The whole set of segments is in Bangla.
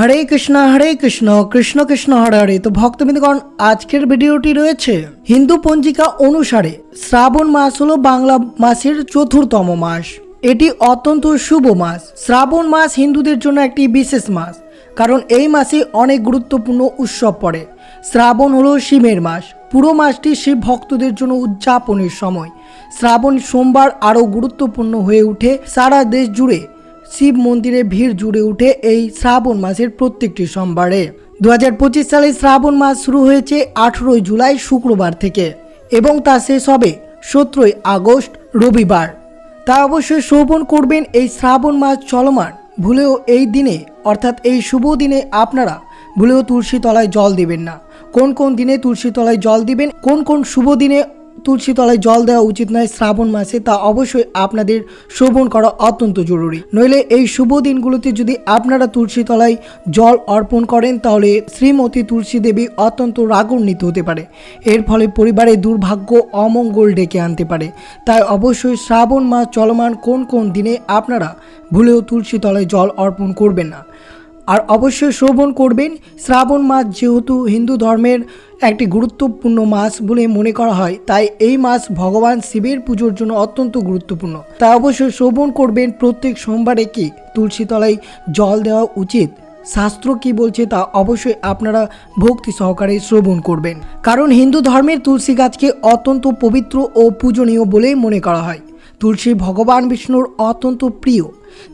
হরে কৃষ্ণ হরে কৃষ্ণ কৃষ্ণ কৃষ্ণ, হরে হরে। তো ভক্তবৃন্দগণ, আজকের ভিডিওটি রয়েছে হিন্দু পঞ্জিকা অনুসারে শ্রাবণ মাস হলো বাংলা মাসের চতুর্থম মাস। এটি অত্যন্ত শুভ মাস। শ্রাবণ মাস হিন্দুদের জন্য একটি বিশেষ মাস, কারণ এই মাসে অনেক গুরুত্বপূর্ণ উৎসব পড়ে। শ্রাবণ হলো শিবের মাস। পুরো মাসটি শিব ভক্তদের জন্য উদযাপনের সময়। শ্রাবণ সোমবার আরও গুরুত্বপূর্ণ হয়ে ওঠে সারা দেশ জুড়ে। শিব মন্দিরে ভিড় জুড়ে উঠে এই শ্রাবণ মাসের প্রত্যেকটি সোমবারে। দু হাজার পঁচিশ সালে শ্রাবণ মাস শুরু হয়েছে আঠেরোই জুলাই শুক্রবার থেকে এবং তা শেষ হবে সতেরোই আগস্ট রবিবার। তা অবশ্যই শোভন করবেন এই শ্রাবণ মাস চলমান। ভুলেও এই দিনে, অর্থাৎ এই শুভ দিনে আপনারা ভুলেও তুলসী তলায় জল দিবেন না। কোন কোন দিনে তুলসী তলায় জল দিবেন, কোন কোন শুভ দিনে তুলসী তলায় জল দেওয়া উচিত নয় শ্রাবণ মাসে, তা অবশ্যই আপনাদের শোভন করা অত্যন্ত জরুরি। নইলে এই শুভ দিনগুলোতে যদি আপনারা তুলসী তলায় জল অর্পণ করেন, তাহলে শ্রীমতী তুলসী দেবী অত্যন্ত রাগান্বিত হতে পারে। এর ফলে পরিবারে দুর্ভাগ্য অমঙ্গল ডেকে আনতে পারে। তাই অবশ্যই শ্রাবণ মাস চলমান কোন কোন দিনে আপনারা ভুলেও তুলসী তলায় জল অর্পণ করবেন না। আর অবশ্যই শ্রবণ করবেন। শ্রাবণ মাস যেহেতু হিন্দু ধর্মের একটি গুরুত্বপূর্ণ মাস বলে মনে করা হয়, তাই এই মাস ভগবান শিবের পুজোর জন্য অত্যন্ত গুরুত্বপূর্ণ। তাই অবশ্যই শ্রবণ করবেন প্রত্যেক সোমবারে কি? তুলসী তলায় জল দেওয়া উচিত। শাস্ত্র কি বলছে তা অবশ্যই আপনারা ভক্তি সহকারে শ্রবণ করবেন। কারণ হিন্দু ধর্মের তুলসী গাছকে অত্যন্ত পবিত্র ও পূজনীয় বলে মনে করা হয়। তুলসী ভগবান বিষ্ণুর অত্যন্ত প্রিয়।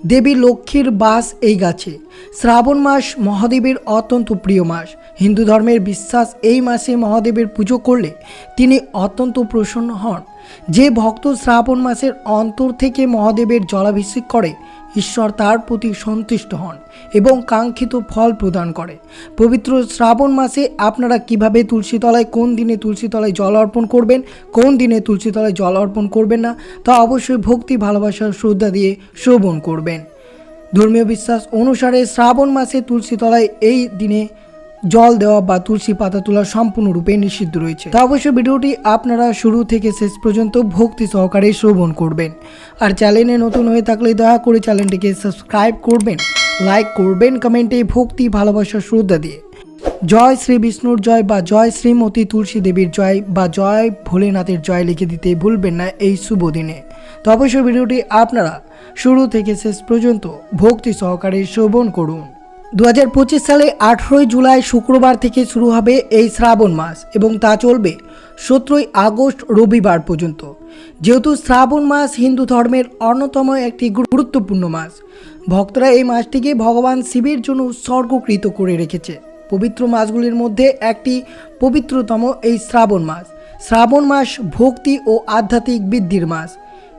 দেবী লক্ষ্মীর বাস এই গাছে। শ্রাবণ মাস মহাদেবের অত্যন্ত প্রিয় মাস। হিন্দু ধর্মের বিশ্বাস এই মাসে মহাদেবের পুজো করলে তিনি অত্যন্ত প্রসন্ন হন। যে ভক্ত শ্রাবণ মাসের অন্তর থেকে মহাদেবের জলাভিষেক করে ঈশ্বর তার প্রতি সন্তুষ্ট হন এবং কাঙ্ক্ষিত ফল প্রদান করে। পবিত্র শ্রাবণ মাসে আপনারা কীভাবে তুলসী তলায়, কোন দিনে তুলসী তলায় জল অর্পণ করবেন, কোন দিনে তুলসী তলায় জল অর্পণ করবেন না, তা অবশ্যই ভক্তি ভালোবাসার শ্রদ্ধা দিয়ে শ্রবণ করবেন। ধর্মীয় বিশ্বাস অনুসারে শ্রাবণ মাসে তুলসী তলায় এই দিনে জল দেওয়া বা তুলসী পাতা তোলা সম্পূর্ণরূপে নিষিদ্ধ রয়েছে। তা অবশ্যই ভিডিওটি আপনারা শুরু থেকে শেষ পর্যন্ত ভক্তি সহকারে শ্রবণ করবেন। আর চ্যানেলে নতুন হয়ে থাকলে দয়া করে চ্যানেলটিকে সাবস্ক্রাইব করবেন, লাইক করবেন, কমেন্টে ভক্তি ভালোবাসা শ্রদ্ধা দিয়ে। জয় শ্রী বিষ্ণুর জয় বা জয় শ্রীমতী তুলসী দেবীর জয় বা জয় ভোলেনাথের জয় লিখে দিতে ভুলবেন না এই শুভ দিনে। তো অবশ্যই ভিডিওটি আপনারা শুরু থেকে শেষ পর্যন্ত ভক্তি সহকারে শ্রবণ করুন। দু হাজার পঁচিশ সালে আঠেরোই জুলাই শুক্রবার থেকে শুরু হবে এই শ্রাবণ মাস এবং তা চলবে সতেরোই আগস্ট রবিবার পর্যন্ত। যেহেতু শ্রাবণ মাস হিন্দু ধর্মের অন্যতম একটি গুরুত্বপূর্ণ মাস, ভক্তরা এই মাসটিকে ভগবান শিবের জন্য উৎসর্গকৃত করে রেখেছে। পবিত্র মাসগুলির মধ্যে একটি পবিত্রতম এই শ্রাবণ মাস। শ্রাবণ মাস ভক্তি ও আধ্যাত্মিক বৃদ্ধির মাস।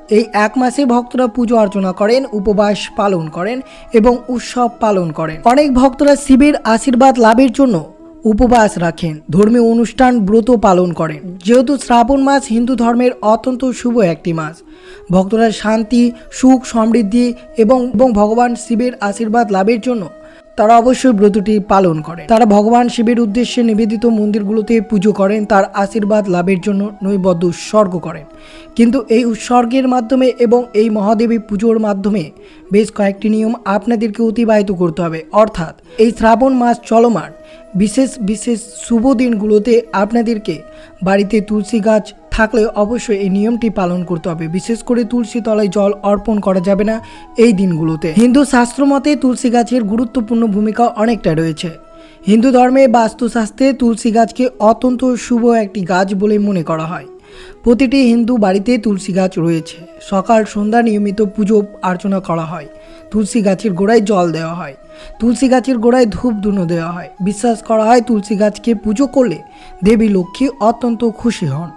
এই এক মাসে ভক্তরা পুজো অর্চনা করেন, উপবাস পালন করেন এবং উৎসব পালন করেন। অনেক ভক্তরা শিবের আশীর্বাদ লাভের জন্য উপবাস রাখেন, ধর্মীয় অনুষ্ঠান ব্রত পালন করেন। যেহেতু শ্রাবণ মাস, হিন্দু ধর্মের অত্যন্ত শুভ একটি মাস। ভক্তরা শান্তি, সুখ, সমৃদ্ধি এবং এবং ভগবান শিবের আশীর্বাদ লাভের জন্য তারা অবশ্যই ব্রতটি পালন করে তারা ভগবান শিবের উদ্দেশ্যে নিবেদিত মন্দিরগুলোতে পুজো করেন, তার আশীর্বাদ লাভের জন্য নৈবদ্য উৎসর্গ করেন। কিন্তু এই উৎসর্গের মাধ্যমে এবং এই মহাদেবী পুজোর মাধ্যমে বেশ কয়েকটি নিয়ম আপনাদেরকে অতিবাহিত করতে হবে। অর্থাৎ এই শ্রাবণ মাস চলমান, বিশেষ বিশেষ শুভ দিনগুলোতে আপনাদেরকে বাড়িতে তুলসী গাছ থাকলে অবশ্যই এই নিয়মটি পালন করতে হবে। বিশেষ করে তুলসী তলায় জল অর্পণ করা যাবে না এই দিনগুলোতে। হিন্দু শাস্ত্র মতে তুলসী গাছের গুরুত্বপূর্ণ ভূমিকা অনেকটা রয়েছে। হিন্দু ধর্মে বাস্তুশাস্ত্রে তুলসী গাছকে অত্যন্ত শুভ একটি গাছ বলে মনে করা হয়। প্রতিটি হিন্দু বাড়িতে তুলসী গাছ রয়েছে। সকাল, সন্ধ্যা নিয়মিত পুজো, অর্চনা করা হয়। তুলসী গাছের গোড়ায় জল দেওয়া হয়। তুলসী গাছের গোড়ায় ধূপ ধুনো দেওয়া হয়। বিশ্বাস করা হয় তুলসী গাছকে পুজো করলে দেবী লক্ষ্মী অত্যন্ত খুশি হন।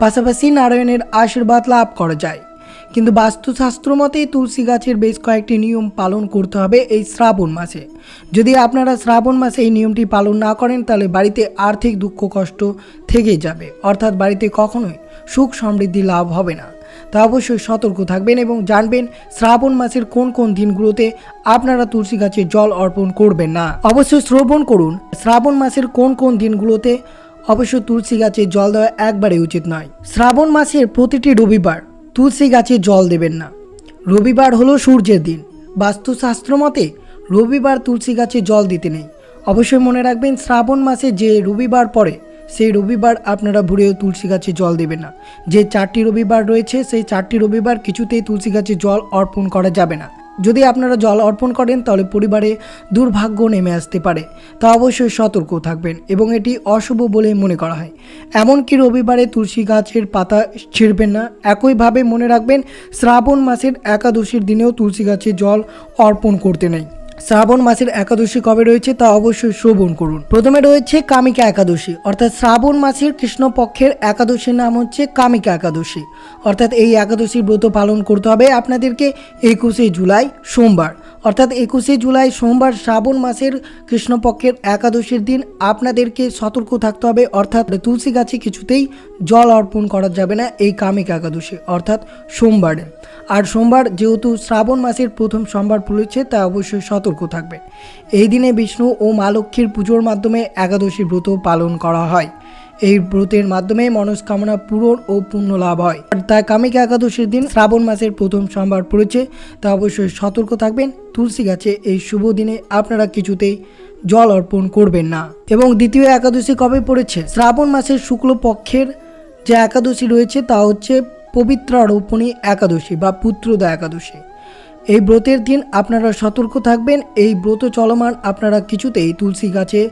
পাশাপাশি নারায়ণের আশীর্বাদ লাভ করা যায়। কিন্তু বাস্তুশাস্ত্র মতে তুলসী গাছের বেশ কয়েকটি নিয়ম পালন করতে হবে এই শ্রাবণ মাসে। যদি আপনারা শ্রাবণ মাসে এই নিয়মটি পালন না করেন, তাহলে বাড়িতে আর্থিক দুঃখ কষ্ট থেকে যাবে। অর্থাৎ বাড়িতে কখনোই সুখ সমৃদ্ধি লাভ হবে না। তা অবশ্যই সতর্ক থাকবেন এবং জানবেন শ্রাবণ মাসের কোন কোন দিনগুলোতে আপনারা তুলসী গাছে জল অর্পণ করবেন না। অবশ্যই শ্রবণ করুন। শ্রাবণ মাসের কোন কোন দিনগুলোতে অবশ্য তুলসী গাছে জল দেওয়া একবারে উচিত নয়। শ্রাবণ মাসের প্রতিটি রবিবার তুলসী গাছে জল দেবেন না। রবিবার হলো সূর্যের দিন। বাস্তুশাস্ত্র মতে, রবিবার তুলসী গাছে জল দিতে নেই। অবশ্যই মনে রাখবেন, শ্রাবণ মাসে যে রবিবার পরে সেই রবিবার আপনারা ভুড়েও তুলসী গাছে জল দেবেন না। যে চারটি রবিবার রয়েছে, সেই চারটি রবিবার কিছুতেই তুলসী গাছে জল অর্পণ করা যাবে না। যদি আপনারা জল অর্পণ করেন, তাহলে পরিবারে দুর্ভাগ্য নেমে আসতে পারে। তা অবশ্যই সতর্ক থাকবেন এবং এটি অশুভ বলে মনে করা হয়। এমনকি রবিবারে তুলসী গাছের পাতা ছিঁড়বেন না। একইভাবে মনে রাখবেন, শ্রাবণ মাসের একাদশীর দিনেও তুলসী গাছে জল অর্পণ করতে নেই। শ্রাবণ মাসের একাদশী কবে রয়েছে তা অবশ্যই শ্রবণ করুন। প্রথমে রয়েছে কামিকা একাদশী, অর্থাৎ শ্রাবণ মাসের কৃষ্ণপক্ষের একাদশীর নাম হচ্ছে কামিকা একাদশী। অর্থাৎ এই একাদশীর ব্রত পালন করতে হবে আপনাদেরকে একুশে জুলাই সোমবার। অর্থাৎ একুশে জুলাই সোমবার শ্রাবণ মাসের কৃষ্ণপক্ষের একাদশীর দিন আপনাদেরকে সতর্ক থাকতে হবে, অর্থাৎ তুলসী গাছে কিছুতেই জল অর্পণ করা যাবে না এই কামিকা একাদশী, অর্থাৎ সোমবারে। আর সোমবার যেহেতু শ্রাবণ মাসের প্রথম সোমবার পড়েছে তা অবশ্যই সতর্ক থাকবে। এই দিনে বিষ্ণু ও মা লক্ষ্মীর পুজোর মাধ্যমে একাদশী ব্রত পালন করা হয়। এই ব্রতের মাধ্যমে মনস্কামনা পূরণ ও পুণ্য লাভ হয়। তাই কামিকা একাদশীর দিন শ্রাবণ মাসের প্রথম সোমবার পড়েছে, তা অবশ্যই সতর্ক থাকবেন। তুলসী গাছে এই শুভ দিনে আপনারা কিছুতেই জল অর্পণ করবেন না। এবং দ্বিতীয় একাদশী কবে পড়েছে? শ্রাবণ মাসের শুক্লপক্ষের যে একাদশী রয়েছে, তা হচ্ছে পবিত্র রোপণী একাদশী বা পুত্রদা একাদশী। এই ব্রতের দিন আপনারা সতর্ক থাকবেন এই ব্রত চলমান আপনারা কিছুতেই তুলসী গাছে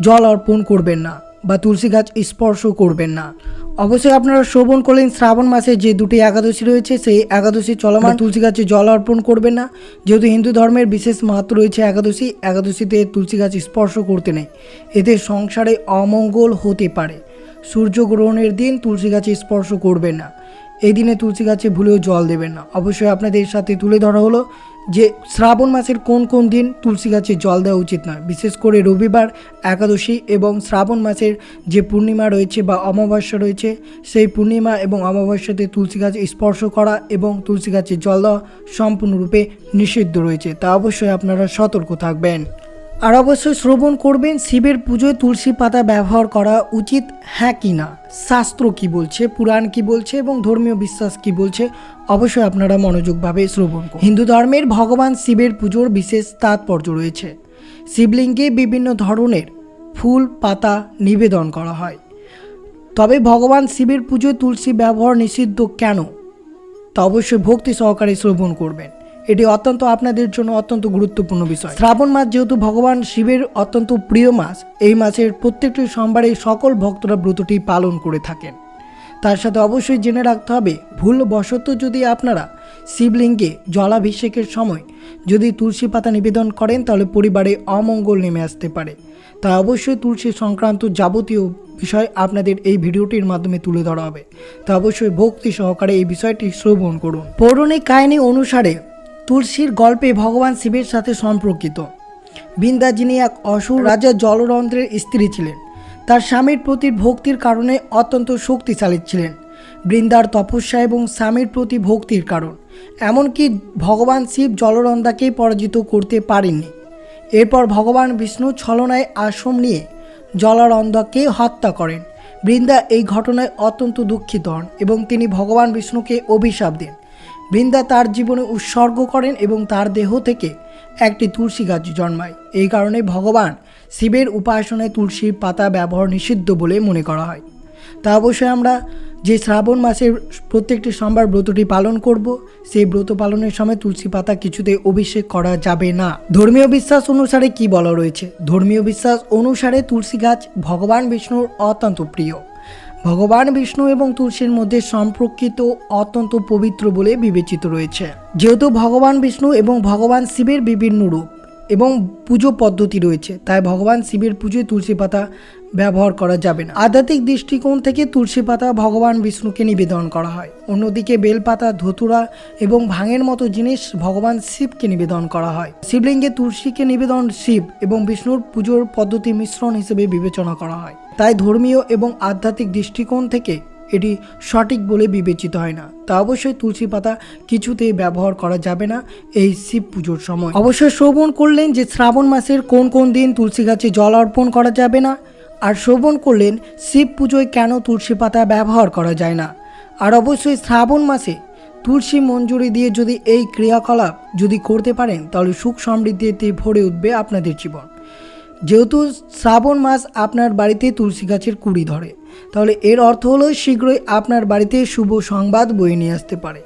জল অর্পণ করবেন না বা তুলসী গাছ স্পর্শ করবেন না। অবশ্যই আপনারা শ্রবণ করলেন শ্রাবণ মাসে যে দুটি একাদশী রয়েছে সেই একাদশী চলমান তুলসী গাছে জল অর্পণ করবেন না। যেহেতু হিন্দু ধর্মের বিশেষ মাহাত্ম রয়েছে একাদশী একাদশীতে তুলসী গাছ স্পর্শ করতে নেই। এতে সংসারে অমঙ্গল হতে পারে। সূর্যগ্রহণের দিন তুলসী গাছে স্পর্শ করবেন না। এই দিনে তুলসী গাছে ভুলেও জল দেবেন না। অবশ্যই আপনাদের সাথে তুলে ধরা হলো যে শ্রাবণ মাসের কোন কোন দিন তুলসী গাছে জল দেওয়া উচিত নয়। বিশেষ করে রবিবার, একাদশী এবং শ্রাবণ মাসের যে পূর্ণিমা রয়েছে বা অমাবস্যা রয়েছে, সেই পূর্ণিমা এবং অমাবস্যাতে তুলসী গাছ স্পর্শ করা এবং তুলসী গাছে জল দেওয়া সম্পূর্ণরূপে নিষিদ্ধ রয়েছে। তা অবশ্যই আপনারা সতর্ক থাকবেন। আর অবশ্যই শ্রবণ করবেন, শিবের পুজোয় তুলসী পাতা ব্যবহার করা উচিত হ্যাঁ কি না? শাস্ত্র কি বলছে, পুরাণ কি বলছে এবং ধর্মীয় বিশ্বাস কি বলছে, অবশ্যই আপনারা মনোযোগভাবে শ্রবণ করুন। হিন্দু ধর্মের ভগবান শিবের পুজোর বিশেষ তাৎপর্য রয়েছে। শিবলিঙ্গে বিভিন্ন ধরনের ফুল, পাতা নিবেদন করা হয়। তবে ভগবান শিবের পুজোয় তুলসী ব্যবহার নিষিদ্ধ কেন? তা অবশ্যই ভক্তি সহকারে শ্রবণ করবেন। এটি অত্যন্ত আপনাদের জন্য অত্যন্ত গুরুত্বপূর্ণ বিষয়। শ্রাবণ মাস যেহেতু ভগবান শিবের অত্যন্ত প্রিয় মাস, এই মাসের প্রত্যেকটি সোমবারে সকল ভক্তরা ব্রতটি পালন করে থাকেন। তার সাথে অবশ্যই জেনে রাখতে হবে, ভুলবশত যদি আপনারা শিবলিঙ্গে জলাভিষেকের সময় যদি তুলসী পাতা নিবেদন করেন, তাহলে পরিবারে অমঙ্গল নেমে আসতে পারে। তা অবশ্যই তুলসী সংক্রান্ত যাবতীয় বিষয় আপনাদের এই ভিডিওটির মাধ্যমে তুলে ধরা হবে। তা অবশ্যই ভক্তি সহকারে এই বিষয়টি শ্রবণ করুন। পৌরাণিক কাহিনী অনুসারে তুলসীর গল্পে ভগবান শিবের সাথে সম্পর্কিত। বৃন্দা যিনি এক অসুর রাজা জলরন্ধ্রের স্ত্রী ছিলেন। তার স্বামীর প্রতি ভক্তির কারণে অত্যন্ত শক্তিশালী ছিলেন। বৃন্দার তপস্যা এবং স্বামীর প্রতি ভক্তির কারণ। এমনকি ভগবান শিব জলরন্ধাকেই পরাজিত করতে পারেননি। এরপর ভগবান বিষ্ণু ছলনায় আশ্রম নিয়ে জলারন্ধকে হত্যা করেন। বৃন্দা এই ঘটনায় অত্যন্ত দুঃখিত হন এবং তিনি ভগবান বিষ্ণুকে অভিশাপ দেন। বৃন্দা তার জীবনে উৎসর্গ করেন এবং তার দেহ থেকে একটি তুলসী গাছ জন্মায়। এই কারণে ভগবান শিবের উপাসনায় তুলসীর পাতা ব্যবহার নিষিদ্ধ বলে মনে করা হয়। তা অবশ্যই আমরা যে শ্রাবণ মাসের প্রত্যেকটি সোমবার ব্রতটি পালন করব, সেই ব্রত পালনের সময় তুলসী পাতা কিছুতে অভিষেক করা যাবে না। ধর্মীয় বিশ্বাস অনুসারে কি বলা রয়েছে? ধর্মীয় বিশ্বাস অনুসারে তুলসী গাছ ভগবান বিষ্ণুর অত্যন্ত প্রিয়। ভগবান বিষ্ণু এবং তুলসীর মধ্যে সম্পর্কিত অত্যন্ত পবিত্র বলে বিবেচিত রয়েছে। যেহেতু ভগবান বিষ্ণু এবং ভগবান শিবের বিভিন্ন রূপ এবং পুজো পদ্ধতি রয়েছে, তাই ভগবান শিবের পুজোয় তুলসী পাতা ব্যবহার করা যাবে না। আধ্যাত্মিক দৃষ্টিকোণ থেকে তুলসী পাতা ভগবান বিষ্ণুকে নিবেদন করা হয়। অন্যদিকে বেলপাতা, ধতুরা এবং ভাঙের মতো জিনিস ভগবান শিবকে নিবেদন করা হয়। শিবলিঙ্গে তুলসীকে নিবেদন শিব এবং বিষ্ণুর পুজোর পদ্ধতি মিশ্রণ হিসেবে বিবেচনা করা হয়। তাই ধর্মীয় এবং আধ্যাত্মিক দৃষ্টিকোণ থেকে এটি সঠিক বলে বিবেচিত হয় না। তা অবশ্যই তুলসী পাতা কিছুতেই ব্যবহার করা যাবে না এই শিব পুজোর সময়। অবশ্যই শ্রবণ করলেন যে শ্রাবণ মাসের কোন কোন দিন তুলসী গাছে জল অর্পণ করা যাবে না। আর শ্রবণ করলেন শিব পুজোয় কেন তুলসী পাতা ব্যবহার করা যায় না? আর অবশ্যই শ্রাবণ মাসে তুলসী মঞ্জুরি দিয়ে যদি এই ক্রিয়াকলাপ যদি করতে পারেন, তাহলে সুখ সমৃদ্ধিতে ভরে উঠবে আপনাদের জীবন। যেহেতু শ্রাবণ মাস আপনার বাড়িতে তুলসী গাছের কুড়ি ধরে, তাহলে এর অর্থ হলো শীঘ্রই আপনার বাড়িতে শুভ সংবাদ বয়ে নিয়ে আসতে পারে।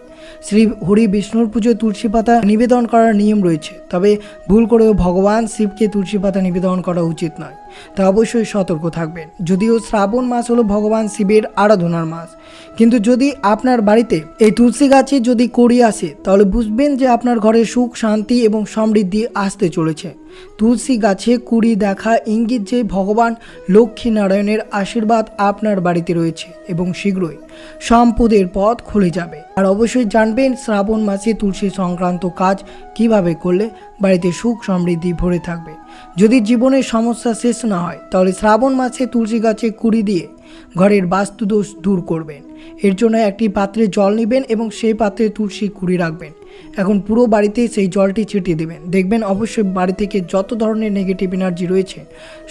শ্রী হরি বিষ্ণুর পুজোয় তুলসী পাতা নিবেদন করার নিয়ম রয়েছে, তবে ভুল করেও ভগবান শিবকে তুলসী পাতা নিবেদন করা উচিত নয়। তা অবশ্যই সতর্ক থাকবেন। যদিও শ্রাবণ মাস হলো ভগবান শিবের আরাধনার মাস। কিন্তু যদি আপনার বাড়িতে এই তুলসী গাছে যদি কড়ি আসে, তাহলে বুঝবেন যে আপনার ঘরে সুখ, শান্তি এবং সমৃদ্ধি আসতে চলেছে। তুলসী গাছে কুড়ি দেখা ইঙ্গিত যে ভগবান লক্ষ্মী নারায়ণের আশীর্বাদ আপনার বাড়িতে রয়েছে এবং শীঘ্রই সম্পদের পথ খুলে যাবে। আর অবশ্যই জানবেন শ্রাবণ মাসে তুলসী সংক্রান্ত কাজ কীভাবে করলে বাড়িতে সুখ, সমৃদ্ধি ভরে থাকবে। যদি জীবনের সমস্যা শেষ না হয়, তাহলে শ্রাবণ মাসে তুলসী গাছে কুড়ি দিয়ে ঘরের বাস্তুদোষ দূর করবেন। এর জন্য একটি পাত্রে জল নেবেন এবং সেই পাত্রে তুলসী কুড়ি রাখবেন। এখন পুরো বাড়িতে সেই জলটি ছিটিয়ে দেবেন। দেখবেন অবশ্যই বাড়ি থেকে যত ধরনের নেগেটিভ এনার্জি রয়েছে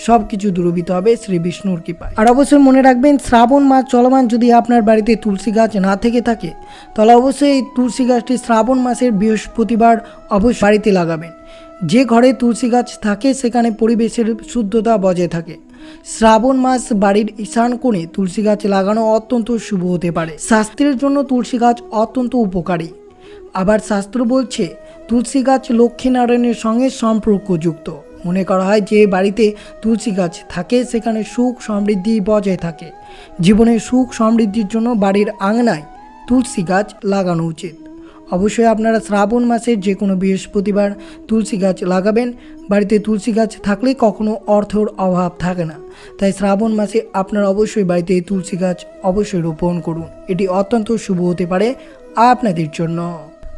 সব কিছু দূরীভূত হবে শ্রী বিষ্ণুর কৃপায়। আর অবশ্যই মনে রাখবেন, শ্রাবণ মাস চলমান যদি আপনার বাড়িতে তুলসী গাছ না থেকে থাকে, তাহলে অবশ্যই এই তুলসী গাছটি শ্রাবণ মাসের বৃহস্পতিবার অবশ্যই বাড়িতে লাগাবেন। যে ঘরে তুলসী গাছ থাকে, সেখানে পরিবেশের শুদ্ধতা বজায় থাকে। শ্রাবণ মাস বাড়ির ঈশান কোণে তুলসী গাছ লাগানো অত্যন্ত শুভ হতে পারে। স্বাস্থ্যের জন্য তুলসী গাছ অত্যন্ত উপকারী। আবার শাস্ত্র বলছে, তুলসী গাছ লক্ষ্মীনারায়ণের সঙ্গে সম্পর্কযুক্ত। মনে করা হয় যে বাড়িতে তুলসী গাছ থাকে, সেখানে সুখ সমৃদ্ধি বজায় থাকে। জীবনের সুখ সমৃদ্ধির জন্য বাড়ির আঙনায় তুলসী গাছ লাগানো উচিত। অবশ্যই আপনারা শ্রাবণ মাসের যে কোনো বৃহস্পতিবার তুলসী গাছ লাগাবেন। বাড়িতে তুলসী গাছ থাকলে কখনো অর্থর অভাব থাকে না। তাই শ্রাবণ মাসে আপনারা অবশ্যই বাড়িতে তুলসী গাছ অবশ্যই রোপণ করুন। এটি অত্যন্ত শুভ হতে পারে আপনাদের জন্য।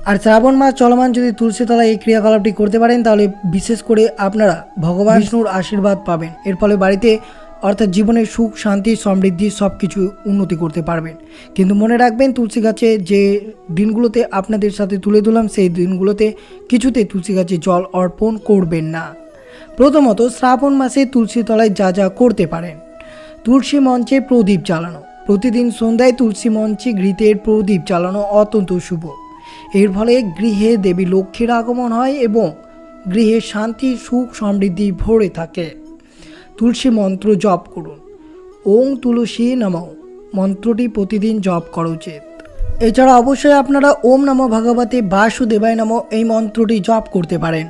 আর শ্রাবণ মাস চলমান যদি তুলসী তলায় এই ক্রিয়াকলাপটি করতে পারেন তাহলে বিশেষ করে আপনারা ভগবান বিষ্ণুর আশীর্বাদ পাবেন। এর ফলে বাড়িতে অর্থাৎ জীবনের সুখ, শান্তি, সমৃদ্ধি সব কিছু উন্নতি করতে পারবেন। কিন্তু মনে রাখবেন তুলসী গাছে যে দিনগুলোতে আপনাদের সাথে তুলে ধরলাম, সেই দিনগুলোতে কিছুতে তুলসী গাছে জল অর্পণ করবেন না। প্রথমত শ্রাবণ মাসে তুলসী তলায় যা যা করতে পারেন। তুলসী মঞ্চে প্রদীপ জ্বালানো। প্রতিদিন সন্ধ্যায় তুলসী মঞ্চে ঘৃতের প্রদীপ জ্বালানো অত্যন্ত শুভ। এর ফলে গৃহে দেবী লক্ষ্মীর আগমন হয় এবং গৃহে শান্তি, সুখ, সমৃদ্ধি ভরে থাকে। তুলসী মন্ত্র জপ করুন। ওং তুলসী নম। মন্ত্রটি প্রতিদিন জপ করা উচিত। এছাড়া অবশ্যই আপনারা ওম নম ভগবতে বাসুদেবায় নম এই মন্ত্রটি জপ করতে পারেন।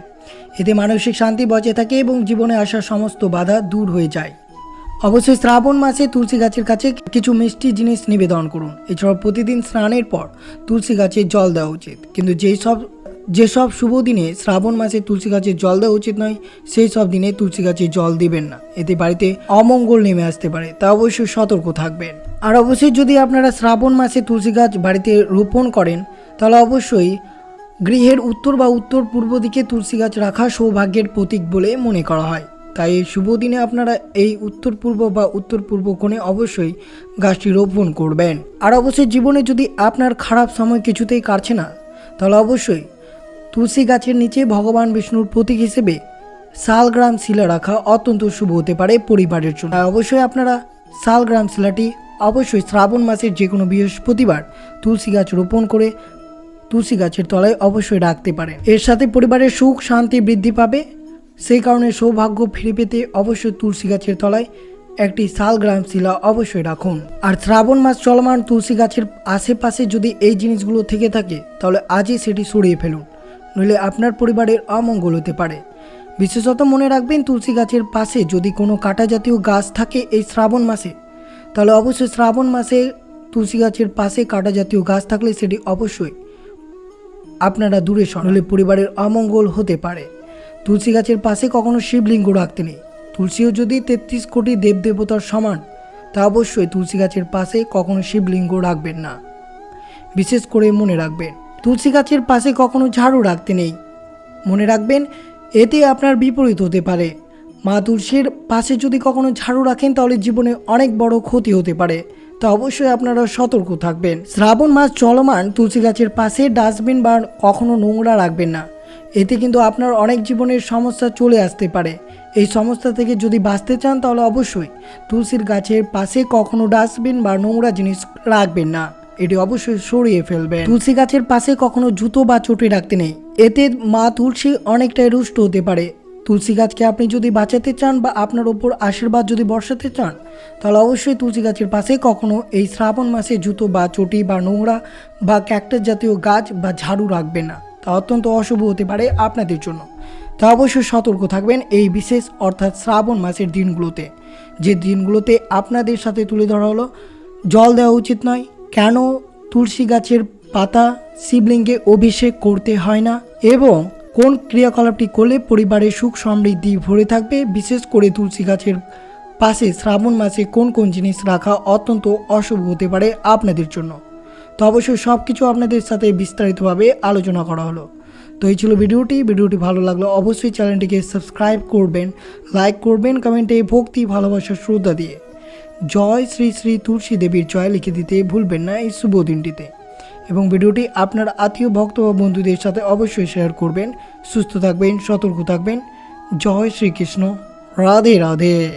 এতে মানসিক শান্তি বজায় থাকে এবং জীবনে আসা সমস্ত বাধা দূর হয়ে যায়। অবশ্যই শ্রাবণ মাসে তুলসী গাছের কাছে কিছু মিষ্টি জিনিস নিবেদন করুন। এছাড়াও প্রতিদিন স্নানের পর তুলসী গাছে জল দেওয়া উচিত। কিন্তু যেই সব যেসব শুভ দিনে শ্রাবণ মাসে তুলসী গাছে জল দেওয়া উচিত নয়, সেই সব দিনে তুলসী গাছে জল দিবেন না। এতে বাড়িতে অমঙ্গল নেমে আসতে পারে, তা অবশ্যই সতর্ক থাকবেন। আর অবশ্যই যদি আপনারা শ্রাবণ মাসে তুলসী গাছ বাড়িতে রোপণ করেন, তাহলে অবশ্যই গৃহের উত্তর বা উত্তর পূর্ব দিকে তুলসী গাছ রাখা সৌভাগ্যের প্রতীক বলে মনে করা হয়। তাই এই শুভ দিনে আপনারা এই উত্তর পূর্ব বা উত্তর পূর্ব কোণে অবশ্যই গাছটি রোপণ করবেন। আর অবশ্যই জীবনে যদি আপনার খারাপ সময় কিছুতেই কাটছে না, তাহলে অবশ্যই তুলসী গাছের নিচে ভগবান বিষ্ণুর প্রতীক হিসেবে শালগ্রাম শিলা রাখা অত্যন্ত শুভ হতে পারে পরিবারের জন্য। অবশ্যই আপনারা শালগ্রাম শিলাটি অবশ্যই শ্রাবণ মাসের যে কোনো বৃহস্পতিবার তুলসী গাছ রোপণ করে তুলসী গাছের তলায় অবশ্যই রাখতে পারেন। এর সাথে পরিবারের সুখ শান্তি বৃদ্ধি পাবে। সেই কারণে সৌভাগ্য ফিরে পেতে অবশ্যই তুলসী গাছের তলায় একটি শালগ্রাম শিলা অবশ্যই রাখুন। আর শ্রাবণ মাস চলমান তুলসী গাছের আশেপাশে যদি এই জিনিসগুলো থেকে থাকে, তাহলে আজই সেটি সরিয়ে ফেলুন। নইলে আপনার পরিবারের অমঙ্গল হতে পারে। বিশেষত মনে রাখবেন তুলসী গাছের পাশে যদি কোনো কাটা জাতীয় গাছ থাকে এই শ্রাবণ মাসে। তাহলে অবশ্যই শ্রাবণ মাসে তুলসী গাছের পাশে কাটা জাতীয় গাছ থাকলে সেটি অবশ্যই আপনারা দূরে সরান। হলে পরিবারের অমঙ্গল হতে পারে। তুলসী গাছের পাশে কখনো শিবলিঙ্গ রাখতে নেই। তুলসীও যদি তেত্রিশ কোটি দেবদেবতার সমান, তা অবশ্যই তুলসী গাছের পাশে কখনো শিবলিঙ্গ রাখবেন না। বিশেষ করে মনে রাখবেন তুলসী গাছের পাশে কখনো ঝাড়ু রাখতে নেই। মনে রাখবেন, এতে আপনার বিপরীত হতে পারে। মা তুলসীর পাশে যদি কখনো ঝাড়ু রাখেন, তাহলে জীবনে অনেক বড় ক্ষতি হতে পারে। তা অবশ্যই আপনারা সতর্ক থাকবেন। শ্রাবণ মাস চলমান, তুলসী গাছের পাশে ডাস্টবিন বা কখনো নোংরা রাখবেন না। এতে কিন্তু আপনার অনেক জীবনের সমস্যা চলে আসতে পারে। এই সমস্যা থেকে যদি বাঁচতে চান, তাহলে অবশ্যই তুলসীর গাছের পাশে কখনো ডাস্টবিন বা নোংরা জিনিস রাখবেন না। এটি অবশ্যই সরিয়ে ফেলবেন। তুলসী গাছের পাশে কখনো জুতো বা চটি রাখতে নেই। এতে মা তুলসী অনেকটাই রুষ্ট হতে পারে। তুলসী গাছকে আপনি যদি বাঁচাতে চান বা আপনার ওপর আশীর্বাদ যদি বর্ষাতে চান, তাহলে অবশ্যই তুলসী গাছের পাশে কখনো এই শ্রাবণ মাসে জুতো বা চটি বা নোংরা বা ক্যাক্টাস জাতীয় গাছ বা ঝাড়ু রাখবেন না। তা অত্যন্ত অশুভ হতে পারে আপনাদের জন্য। তা অবশ্যই সতর্ক থাকবেন এই বিশেষ অর্থাৎ শ্রাবণ মাসের দিনগুলোতে। যে দিনগুলোতে আপনাদের সাথে তুলে ধরা হলো, জল দেওয়া উচিত নয় কেন তুলসী গাছের পাতা শিবলিঙ্গে অভিষেক করতে হয় না? এবং কোন ক্রিয়াকলাপটি করলে পরিবারের সুখ সমৃদ্ধি ভরে থাকবে? বিশেষ করে তুলসী গাছের পাশে শ্রাবণ মাসে কোন কোন জিনিস রাখা অত্যন্ত অশুভ হতে পারে আপনাদের জন্য? তো অবশ্যই সব কিছু আপনাদের সাথে বিস্তারিতভাবে আলোচনা করা হলো। তো এই ছিল ভিডিওটি। ভিডিওটি ভালো লাগল অবশ্যই চ্যানেলটিকে সাবস্ক্রাইব করবেন, লাইক করবেন, কমেন্টে ভক্তি, ভালোবাসা, শ্রদ্ধা দিয়ে। জয় শ্রী শ্রী তুলসী দেবীর জয় লিখে দিতে ভুলবেন না এই শুভ দিনটিতে। এবং ভিডিওটি আপনার আত্মীয়, ভক্ত বা বন্ধুদের সাথে অবশ্যই শেয়ার করবেন। সুস্থ থাকবেন, সতর্ক থাকবেন। জয় শ্রীকৃষ্ণ। রাধে রাধে।